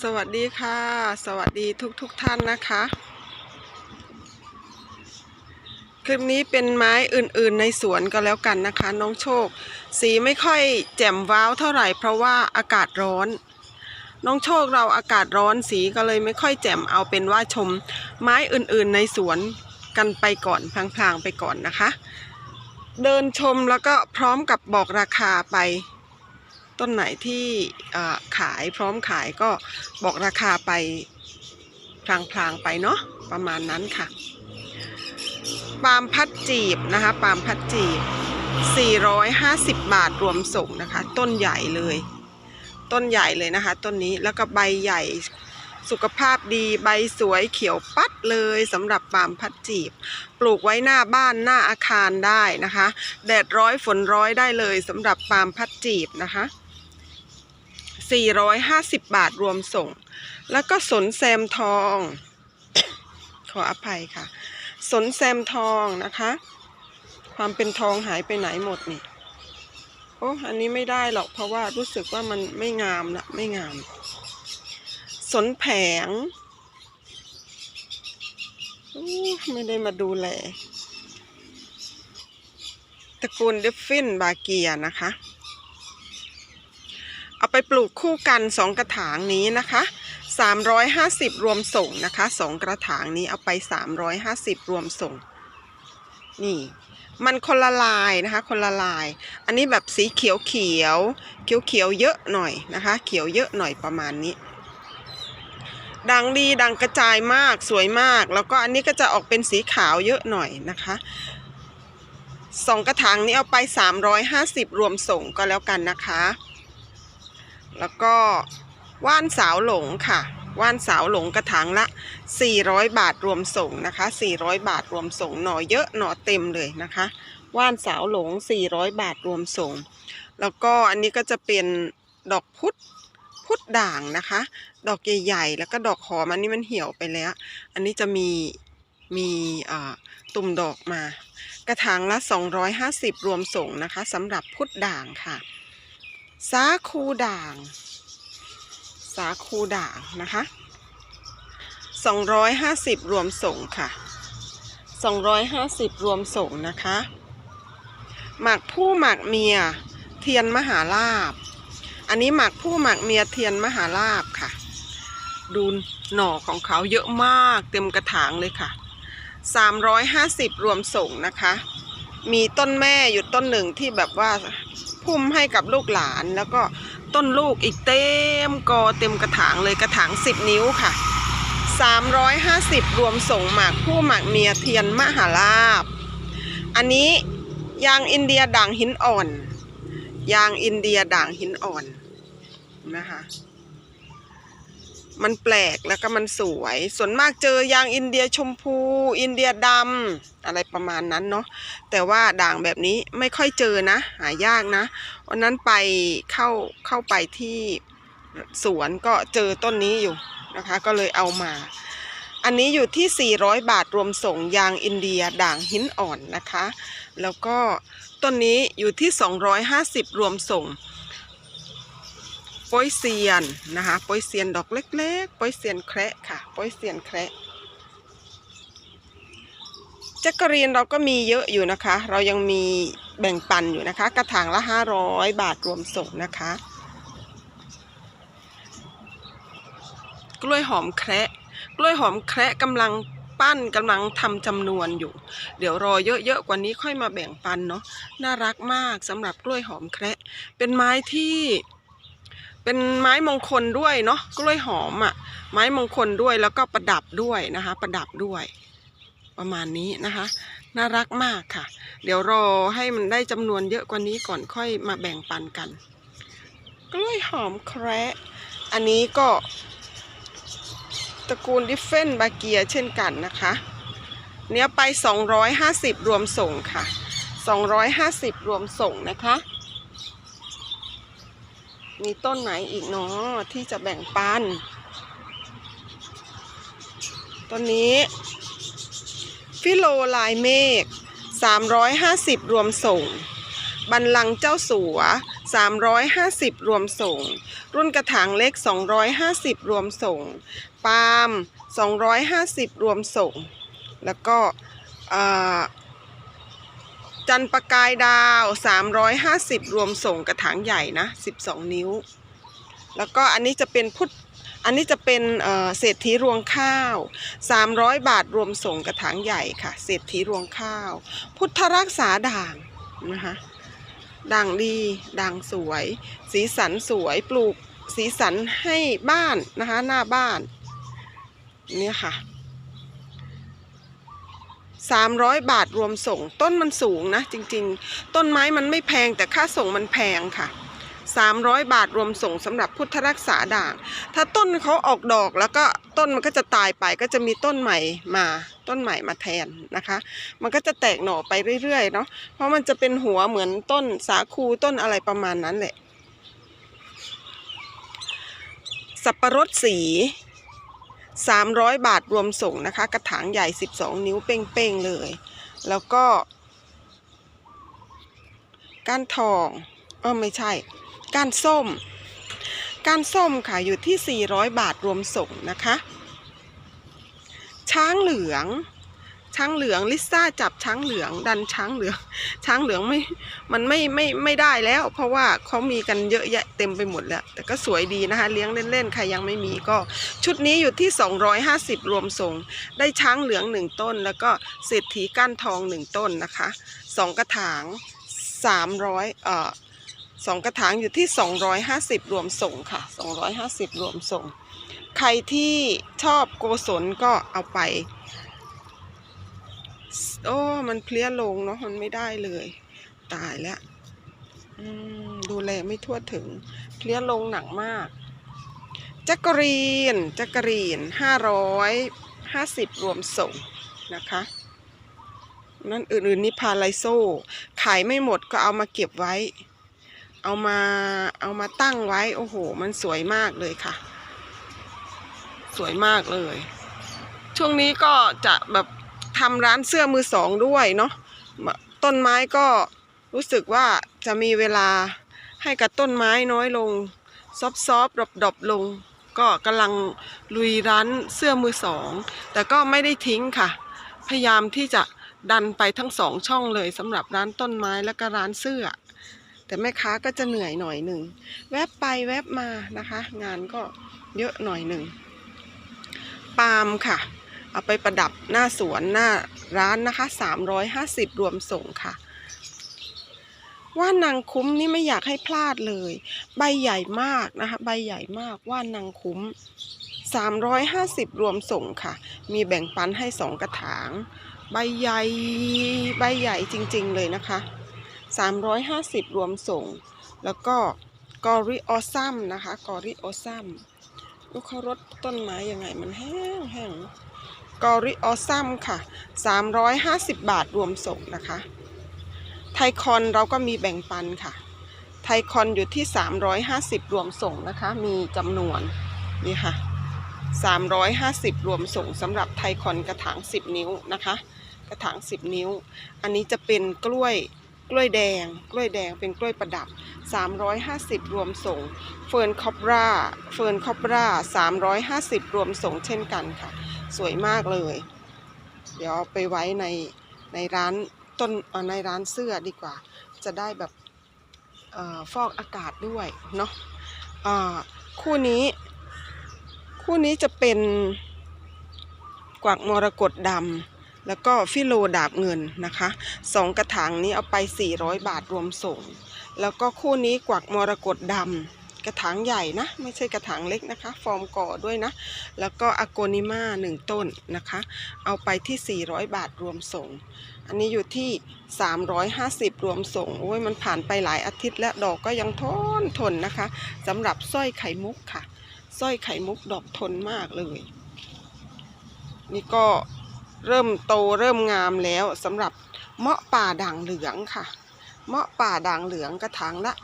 สวัสดีค่ะ สวัสดีทุกทุกท่านนะคะ คลิปนี้เป็นไม้อื่นๆในสวนก็แล้วกันนะคะ น้องโชค สีไม่ค่อยแจ่มว้าวเท่าไหร่เพราะว่าอากาศร้อน น้องโชคเราอากาศร้อนสีก็เลยไม่ค่อยแจ่มเอาเป็นว่าชม ไม้อื่นๆในสวนกันไปก่อนพลางๆไปก่อนนะคะ เดินชมแล้วก็พร้อมกับบอกราคาไป ต้นไหนที่ขายพร้อมขายก็บอกราคาไปพลางๆไปเนาะประมาณนั้นค่ะ ปาล์มพัดจีบนะคะ ปาล์มพัดจีบ 450 บาทรวมส่งนะคะ ต้นใหญ่เลย ต้นใหญ่เลยนะคะ ต้นนี้แล้วก็ใบใหญ่สุขภาพดีใบสวยเขียวปัดเลยสำหรับปาล์มพัดจีบ ปลูกไว้หน้าบ้านหน้าอาคารได้นะคะ แดดร้อยฝนร้อยได้เลยสำหรับปาล์มพัดจีบนะคะ 450 บาทรวมส่ง แล้วก็สนแซมทอง ขออภัยค่ะ สนแซมทองนะคะ ความเป็นทองหายไปไหนหมดนี่ โอ้ อันนี้ไม่ได้หรอกเพราะว่ารู้สึกว่ามันไม่งามนะไม่งาม สนแผงไม่ได้มาดูแลตระกูลเดฟฟินบาเกียนะคะ เอาไปปลูกคู่กันสองกระถางนี้นะคะ 350 รวมส่งนะคะสองกระถางนี้เอาไป 350 รวมส่ง นี่ มันคนละลายนะคะ คนละลาย อันนี้แบบสีเขียวเขียวเขียวเขียวเยอะหน่อยนะคะ เขียวเยอะหน่อยประมาณนี้ดังดีดังกระจายมากสวยมาก แล้วก็อันนี้ก็จะออกเป็นสีขาวเยอะหน่อยนะคะสองกระถางนี้เอาไป 350 รวมส่งก็แล้วกันนะคะ แล้วก็ว่านสาวหลงค่ะ ว่านสาวหลงกระถางละ 400 บาทรวมส่งนะคะ 400 บาทรวมส่งหน่อเยอะหน่อเต็มเลยนะคะ ว่านสาวหลง 400 บาทรวมส่ง แล้วก็อันนี้ก็จะเป็นดอกพุธพุธด่างนะคะ ดอกใหญ่ๆแล้วก็ดอกหอมอันนี้มันเหี่ยวไปแล้ว อันนี้จะมีมีตุ่มดอกมา กระถางละ 250 รวมส่งนะคะสำหรับพุธด่างค่ะ สาคูด่าง สาคูด่างนะคะ250รวมส่งค่ะ250รวมส่งนะคะ หมากผู้หมากเมียเทียนมหาลาบ อันนี้หมากผู้หมากเมียเทียนมหาลาบค่ะ ดูหน่อของเขาเยอะมากเต็มกระถางเลยค่ะ350รวมส่งนะคะ มีต้นแม่อยู่ต้นหนึ่งที่แบบว่า พุ่มให้กับลูกหลาน แล้วก็ต้นลูกอีกเต็มกอเต็มกระถางเลยกระถาง 10 นิ้วค่ะ 350 รวมส่งหมากผู้หมากเมียเทียนมหาลาบ อันนี้ยางอินเดียด่างหินอ่อน ยางอินเดียด่างหินอ่อนนะคะ มันแปลกแล้วก็มันสวย ส่วนมากเจอยางอินเดียชมพู อินเดียดำอะไรประมาณนั้นเนาะแต่ว่าด่างแบบนี้ไม่ค่อยเจอนะ หายากนะวันนั้นไปเข้าเข้าไปที่สวนก็เจอต้นนี้อยู่นะคะ ก็เลยเอามา อันนี้อยู่ที่ 400 บาทรวมส่งยางอินเดียด่างหินอ่อนนะคะ แล้วก็ต้นนี้อยู่ที่ 250 รวมส่ง โป้ยเซียนนะคะป้ยเซียนดอกเล็กๆป้ยเซียนแคระค่ะป้ยเซียนแคระแจ็คกะรีนเราก็มีเยอะอยู่นะคะ เรายังมีแบ่งปันอยู่นะคะ กระถางละ500บาทรวมส่งนะคะ กล้วยหอมแคระกล้วยหอมแคระกำลังปั้นกำลังทำจำนวนอยู่ เดี๋ยวรอเยอะๆกว่านี้ค่อยมาแบ่งปันเนาะน่ารักมากสำหรับกล้วยหอมแคระเป็นไม้ที่ เป็นไม้มงคลด้วยเนาะกล้วยหอมอะ่ะ ไม้มงคลด้วยแล้วก็ประดับด้วยนะคะ ประดับด้วยประมาณนี้นะคะ น่ารักมากค่ะ เดี๋ยวรอให้มันได้จำนวนเยอะกว่านี้ก่อนค่อยมาแบ่งปันกัน กล้วยหอมแคระอันนี้ก็ตระกูลดิฟเฟนบาเกียเช่นกันนะคะ เนี้ยไป 250 รวมส่งค่ะ 250 รวมส่งนะคะ มีต้นไหนอีกเนาะที่จะแบ่งปัน ต้นนี้ ฟิโลลายเมฆ350 รวมส่ง บันลังเจ้าสัว 350 รวมส่ง รุ่นกระถางเล็ก 250 รวมส่ง ปาล์ม250 รวมส่ง แล้วก็อ่า จันประกายดาว 350 รวมส่งกระถางใหญ่นะ 12 นิ้ว แล้วก็อันนี้จะเป็นพุทธอันนี้จะเป็นเอ่อเศรษฐีรวงข้าว 300 บาทรวมส่งกระถางใหญ่ค่ะ เศรษฐีรวงข้าว พุทธรักษาด่างนะคะด่างดีด่างสวย สีสันสวยปลูกสีสันให้บ้านนะคะหน้าบ้านเนี่ยค่ะ 300 บาทรวมส่ง ต้นมันสูงนะจริงๆ ต้นไม้มันไม่แพงแต่ค่าส่งมันแพงค่ะ 300 บาทรวมส่งสำหรับพุทธรักษาด่าง ถ้าต้นเขาออกดอกแล้วก็ต้นมันก็จะตายไปก็จะมีต้นใหม่มาต้นใหม่มาแทนนะคะ มันก็จะแตกหน่อไปเรื่อยๆเนาะเพราะมันจะเป็นหัวเหมือนต้นสาคูต้นอะไรประมาณนั้นแหละสับปะรดสี 300 บาทรวมส่งนะคะ กระถางใหญ่ 12 นิ้วเป้งๆเลย แล้วก็ ก้านทองเออไม่ใช่ ก้านส้ม ก้านส้มค่ะอยู่ที่ 400 บาทรวมส่งนะคะ ช้างเหลือง ช้างเหลืองลิซ่าจับช้างเหลือง ดันช้างเหลือง ช้างเหลืองไม่มันไม่ไม่ไม่ได้แล้ว เพราะว่าเขามีกันเยอะแยะเต็มไปหมดแล้ว แต่ก็สวยดีนะคะ เลี้ยงเล่นๆใครยังไม่มีก็ ชุดนี้อยู่ที่ 250 รวมส่ง ได้ช้างเหลืองหนึ่งต้น แล้วก็เศรษฐีก้านทองหนึ่งต้นนะคะสองกระถาง 300เอ่อสองกระถางอยู่ที่ 250 รวมส่งค่ะ 250 รวมส่ง ใครที่ชอบโกศลก็เอาไป โอ้มันเพลี้ยลงเนาะมันไม่ได้เลย ตายแล้วดูแลไม่ทั่วถึง เพลี้ยลงหนักมาก จักรีน จักรีนห้าร้อยห้าสิบรวมส่งนะคะ นั่นอื่นๆนี่พาไลโซ่ ขายไม่หมดก็เอามาเก็บไว้ เอามาเอามาตั้งไว้ โอ้โห มันสวยมากเลยค่ะ สวยมากเลย ช่วงนี้ก็จะแบบ ทำร้านเสื้อมือสองด้วยเนาะต้นไม้ก็รู้สึกว่าจะมีเวลาให้กับต้นไม้น้อยลง ซอฟซอฟดรอปดบลง ก็กำลังลุยร้านเสื้อมือสอง แต่ก็ไม่ได้ทิ้งค่ะ พยายามที่จะดันไปทั้งสองช่องเลยสำหรับร้านต้นไม้และก็ร้านเสื้อ แต่แม่ค้าก็จะเหนื่อยหน่อยหนึ่ง แวบไปแวบมานะคะ งานก็เยอะหน่อยหนึ่ง ปาล์มค่ะ เอาไปประดับหน้าสวนหน้าร้านนะคะ 350 รวมส่งค่ะ ว่านนางคุ้มนี่ไม่อยากให้พลาดเลย ใบใหญ่มากนะคะ ใบใหญ่มากว่านนางคุ้ม 350 รวมส่งค่ะ มีแบ่งปันให้สองกระถาง ใบใหญ่ใบใหญ่จริงๆเลยนะคะ 350 รวมส่ง แล้วก็กอริออซัมนะคะกอริออซัมลูกเขารดต้นไม้ยังไงมันแห้งแห้ง กอริออซัมค่ะ 350 บาทรวมส่งนะคะ ไทคอนเราก็มีแบ่งปันค่ะ ไทคอนอยู่ที่ 350 รวมส่งนะคะ มีจำนวนนี่ค่ะ 350 รวมส่งสำหรับไทคอนกระถาง 10 นิ้วนะคะ กระถาง 10 นิ้ว อันนี้จะเป็นกล้วยกล้วยแดง กล้วยแดงเป็นกล้วยประดับ 350 รวมส่ง เฟิร์นคอปราเฟิร์นคอปรา350 รวมส่งเช่นกันค่ะ สวยมากเลย เดี๋ยวไปไว้ในในร้านต้นในร้านเสื้อดีกว่า จะได้แบบออฟอกอากาศด้วยเนาะอ่าคู่นี้ คู่นี้จะเป็นกวักมรกตดำแล้วก็ฟิโลดาบเงินนะคะสองกระถางนี้เอาไป 400 บาทรวมส่ง แล้วก็คู่นี้กวักมรกตดำ กระถางใหญ่นะ ไม่ใช่กระถางเล็กนะคะ ฟอร์มก่อด้วยนะ แล้วก็อโกนิมาหนึ่งต้นนะคะ เอาไปที่ 400 บาทรวมส่ง อันนี้อยู่ที่ 350 รวมส่ง โอ้ยมันผ่านไปหลายอาทิตย์และดอกก็ยังทนทนนะคะสำหรับสร้อยไข่มุกค่ะสร้อยไข่มุกดอกทนมากเลย นี่ก็เริ่มโตเริ่มงามแล้วสำหรับเมาะป่าด่างเหลืองค่ะ เมาะป่าด่างเหลืองกระถางละ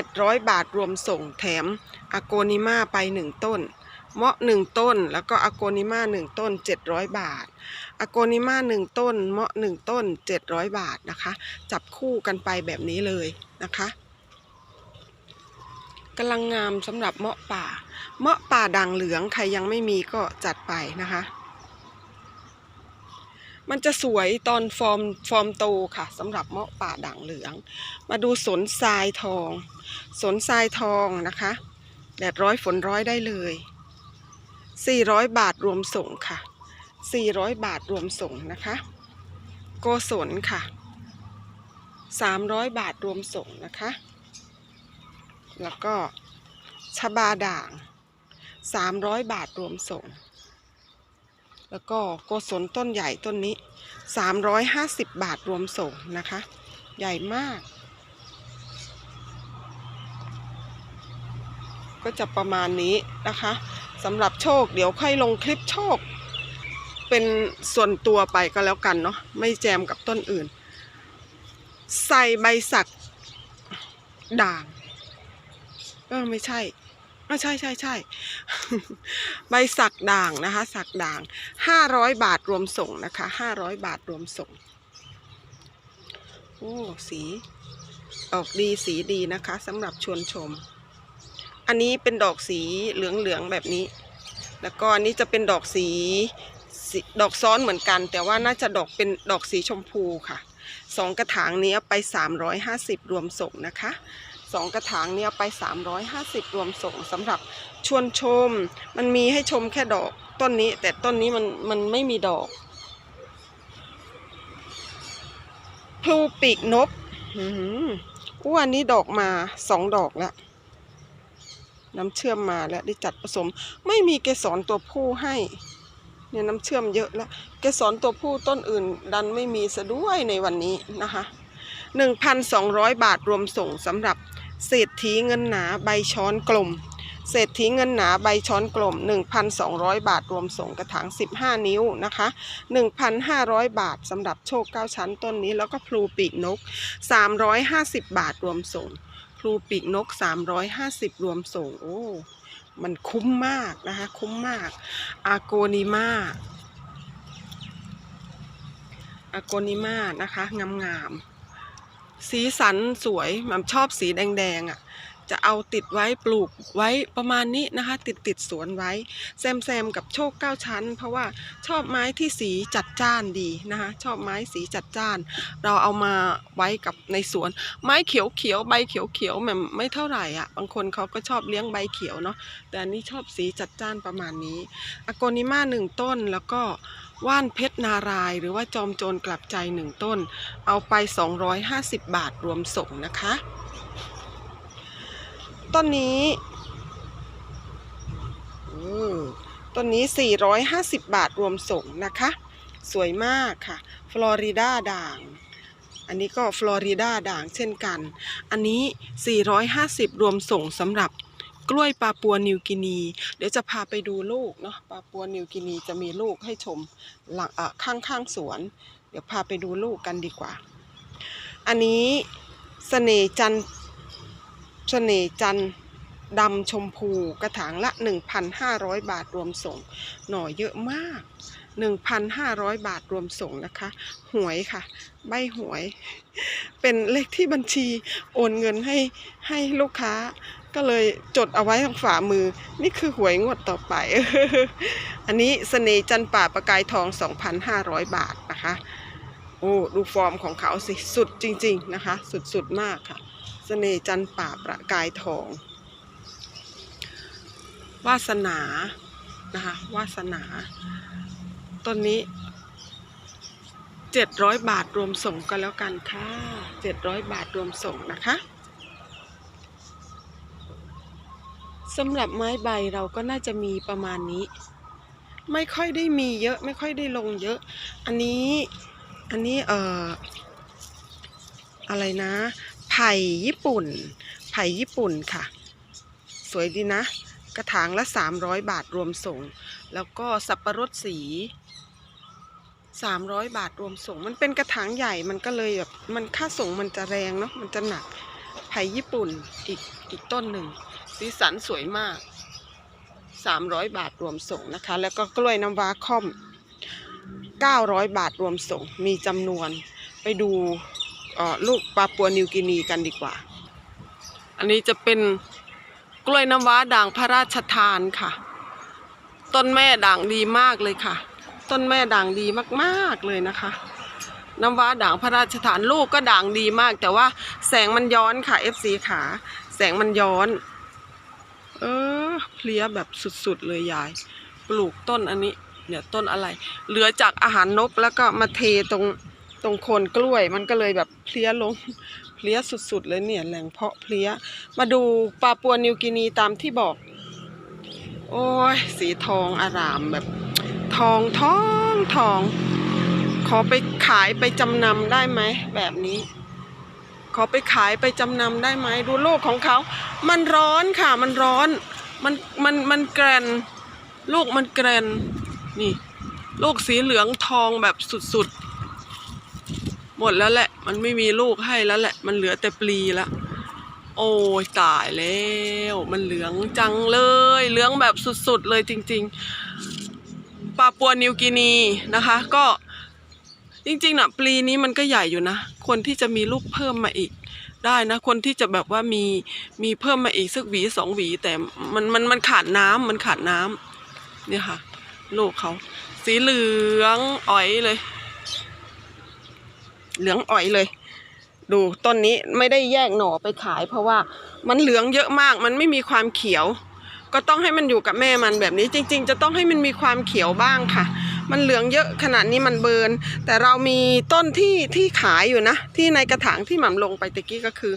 700 บาทรวมส่งแถมอโกนิมาไป 1 ต้น เมาะ 1 ต้น แล้วก็อโกนิมา1 ต้น 700 บาทอโกนิมา1 ต้น เมาะ 1 ต้น 700 บาทนะคะ จับคู่กันไปแบบนี้เลยนะคะกำลังงามสำหรับเมาะป่า เมาะป่าด่างเหลืองใครยังไม่มีก็จัดไปนะคะ มันจะสวยตอนฟอร์มฟอร์มโตค่ะสำหรับเมาะป่าด่างเหลือง มาดูสนทรายทอง สนทรายทองนะคะแดดร้อยฝนร้อยได้เลย 400 บาทรวมส่งค่ะ 400 บาทรวมส่งนะคะโกศลค่ะ 300 บาทรวมส่งนะคะ แล้วก็ชบาด่าง 300 บาทรวมส่ง แล้วก็โกศลต้นใหญ่ต้นนี้ 350 บาทรวมส่งนะคะ ใหญ่มาก ก็จะประมาณนี้นะคะสำหรับโชค เดี๋ยวค่อยลงคลิปโชค เป็นส่วนตัวไปก็แล้วกันเนาะไม่แจมกับต้นอื่น ใส่ใบสักด่างเออไม่ใช่ ใช่ใช่ใช่ใบสักด่างนะคะ สักด่างห้าร้อยบาทรวมส่งนะคะห้าร้อยบาทรวมส่งโอ้สีออกดีสีดีนะคะสำหรับชวนชม อันนี้เป็นดอกสีเหลืองๆแบบนี้ แล้วก็อันนี้จะเป็นดอกสีสีดอกซ้อนเหมือนกัน แต่ว่าน่าจะดอกเป็นดอกสีชมพูค่ะสองกระถางนี้เอาไป 350 รวมส่งนะคะ สองกระถางนี้เอาไป 350 รวมส่งสำหรับชวนชม มันมีให้ชมแค่ดอกต้นนี้ แต่ต้นนี้มันมันไม่มีดอกพลูปีกนกอื้อหืออู้อันนี้ดอกมาสองดอกแล้วน้ำเชื่อมมาแล้วได้จัดผสม ไม่มีเกสรตัวผู้ให้ เนี่ยน้ำเชื่อมเยอะแล้ว เกสรตัวผู้ต้นอื่น ดันไม่มีซะด้วยในวันนี้นะคะ1,200บาทรวมส่งสำหรับ เศรษฐีเงินหนาใบช้อนกลม เศรษฐีเงินหนาใบช้อนกลม 1,200 บาทรวมส่งกระถาง 15 นิ้วนะคะ 1,500 บาทสำหรับโชค 9 ชั้นต้นนี้ แล้วก็พลูปีกนก 350 บาทรวมส่งพลูปีกนก 350 รวมส่ง โอ้มันคุ้มมากนะคะ คุ้มมาก อาโกนิมาอาโกนิมานะคะ งามๆ สีสันสวยมันชอบสีแดงๆอะ จะเอาติดไว้ปลูกไว้ประมาณนี้นะคะ ติดติดสวนไว้ แซมแซมกับโชคเก้าชั้น เพราะว่าชอบไม้ที่สีจัดจ้านดีนะคะ ชอบไม้สีจัดจ้าน เราเอามาไว้กับในสวน ไม้เขียวเขียวๆใบเขียวเขียวแบบไม่เท่าไหร่อะบางคนเขาก็ชอบเลี้ยงใบเขียวเนาะแต่อันนี้ชอบสีจัดจ้านประมาณนี้อโกนิมาหนึ่งต้นแล้วก็ว่านเพชรนารายหรือว่าจอมโจรกลับใจหนึ่งต้น เอาไป 250 บาทรวมส่งนะคะ ต้นนี้ต้นนี้ 450 บาทรวมส่งนะคะ สวยมากค่ะ ฟลอริดาด่าง อันนี้ก็ฟลอริดาด่างเช่นกัน อันนี้ 450 รวมส่งสำหรับกล้วยปาปัวนิวกินี เดี๋ยวจะพาไปดูลูกเนาะปาปัวนิวกินีจะมีลูกให้ชมหลังข้างข้างๆสวน เดี๋ยวพาไปดูลูกกันดีกว่า อันนี้เสน่จัน ทร์เสน่จันดำชมพูกระถางละ 1,500 บาทรวมส่ง หน่อเยอะมาก 1,500 บาทรวมส่งนะคะ หวยค่ะ ใบหวย เป็นเลขที่บัญชีโอนเงินให้ให้ลูกค้า ก็เลยจดเอาไว้ทางฝ่ามือ นี่คือหวยงวดต่อไป อันนี้เสน่จันป่าประกายทอง 2,500 บาทนะคะ โอ้ ดูฟอร์มของเขาสิ สุดจริง ๆ นะคะ สุด ๆ มากค่ะ สน่ห์จันป่าประกายทอง วาสนา นะคะ วาสนา ต้นนี้700บาทรวมส่งก็แล้วกันค่ะ700บาทรวมส่งนะคะสำหรับไม้ใบเราก็น่าจะมีประมาณนี้ ไม่ค่อยได้มีเยอะไม่ค่อยได้ลงเยอะ อันนี้อันนี้เอ่ออะไรนะ ไผ่ญี่ปุ่น ไผ่ญี่ปุ่นค่ะ สวยดีนะ กระถางละ 300 บาทรวมส่ง แล้วก็สับปะรดสี 300 บาทรวมส่ง มันเป็นกระถางใหญ่มันก็เลยแบบมันค่าส่งมันจะแรงเนาะมันจะหนักไผ่ญี่ปุ่นอีกอีกต้นหนึ่งสีสันสวยมาก 300 บาทรวมส่งนะคะ แล้วก็กล้วยน้ำว้าค่อม 900 บาทรวมส่งมีจำนวนไปดู ลูกปลาปัวนิวกินีกันดีกว่า อันนี้จะเป็นกล้วยน้ำว้าด่างพระราชทานค่ะ ต้นแม่ด่างดีมากเลยค่ะ ต้นแม่ด่างดีมากๆเลยนะคะ น้ำว้าด่างพระราชทานลูกก็ด่างดีมาก แต่ว่าแสงมันย้อนค่ะ FC ขาแสงมันย้อน เออเพลียแบบสุดๆเลยยาย ปลูกต้นอันนี้ เนี่ยต้นอะไร เหลือจากอาหารนกแล้วก็มาเทตรง ตรงโคนกล้วยมันก็เลยแบบเพลี้ยลงเพลี้ยสุดๆเลยเนี่ยแหล่งเพาะเพลี้ย มาดูปลาปัวนิวกินีตามที่บอก โอ้ยสีทองอารามแบบ ทองทองทอง ขอไปขายไปจำนำได้ไหมแบบนี้ ขอไปขายไปจำนำได้ไหมดูโลกของเขา มันร้อนค่ะมันร้อนมันมันมันแกรนลูกมันแกรนนี่ ลูกสีเหลืองทองแบบสุดๆ หมดแล้วแหละ มันไม่มีลูกให้แล้วแหละ มันเหลือแต่ปลีละ โอ้ยตายแล้ว มันเหลืองจังเลย เหลืองแบบสุดๆเลยจริง ๆปาปัวนิวกินีนะคะ ก็จริงๆนะปลีนี้มันก็ใหญ่อยู่นะ คนที่จะมีลูกเพิ่มมาอีกได้นะ คนที่จะแบบว่ามีมีเพิ่มมาอีกสักหวีสองหวี แต่มันมันมันขาดน้ำมันขาดน้ำเนี่ยค่ะ ลูกเขา สีเหลืองอ๋อยเลย เหลืองอ๋อยเลย ดูต้นนี้ไม่ได้แยกหน่อไปขาย เพราะว่ามันเหลืองเยอะมากมันไม่มีความเขียว ก็ต้องให้มันอยู่กับแม่มันแบบนี้ จริง ๆ จะต้องให้มันมีความเขียวบ้างค่ะ มันเหลืองเยอะขนาดนี้มันเบิร์นแต่เรามีต้นที่ที่ขายอยู่นะ ที่ในกระถางที่หม่ำลงไปตะกี้ก็คือ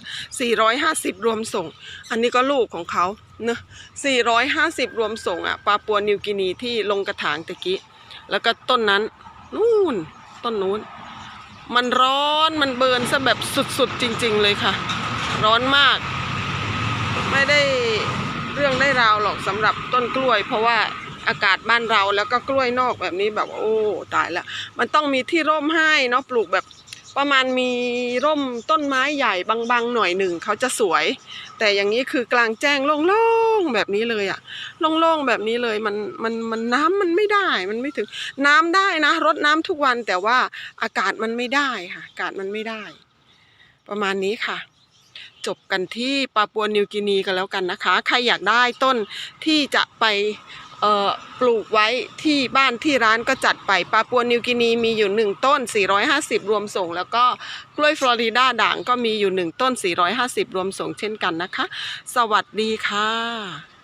450 รวมส่ง อันนี้ก็ลูกของเขาเนอะ450 รวมส่งอะปาปัวนิวกินีที่ลงกระถางตะกี้แล้วก็ต้นนั้นนู่นต้นนู้น มันร้อนมันเบิร์นซะแบบสุดๆจริง ๆ เลยค่ะ ร้อนมาก ไม่ได้เรื่องได้ราวหรอกสำหรับต้นกล้วย เพราะว่าอากาศบ้านเราแล้วก็กล้วยนอกแบบนี้แบบโอ้ตายละมันต้องมีที่ร่มให้เนาะปลูกแบบ ประมาณมีร่มต้นไม้ใหญ่บางๆหน่อยหนึ่งเขาจะสวย แต่อย่างนี้คือกลางแจ้งโล่งๆแบบนี้เลยอะโล่งๆแบบนี้เลยมันมันมันน้ำมันไม่ได้มันไม่ถึงน้ำได้นะรดน้ำทุกวันแต่ว่าอากาศมันไม่ได้ค่ะ อากาศมันไม่ได้ ประมาณนี้ค่ะ จบกันที่ปาปัวนิวกินีกันแล้วกันนะคะ ใครอยากได้ต้นที่จะไป ปลูกไว้ที่บ้านที่ร้านก็จัดไปปาปัวนิวกินีมีอยู่ 1 ต้น 450 รวมส่ง แล้วก็กล้วยฟลอริดาด่างก็มีอยู่ 1 ต้น 450 รวมส่งเช่นกันนะคะ สวัสดีค่ะ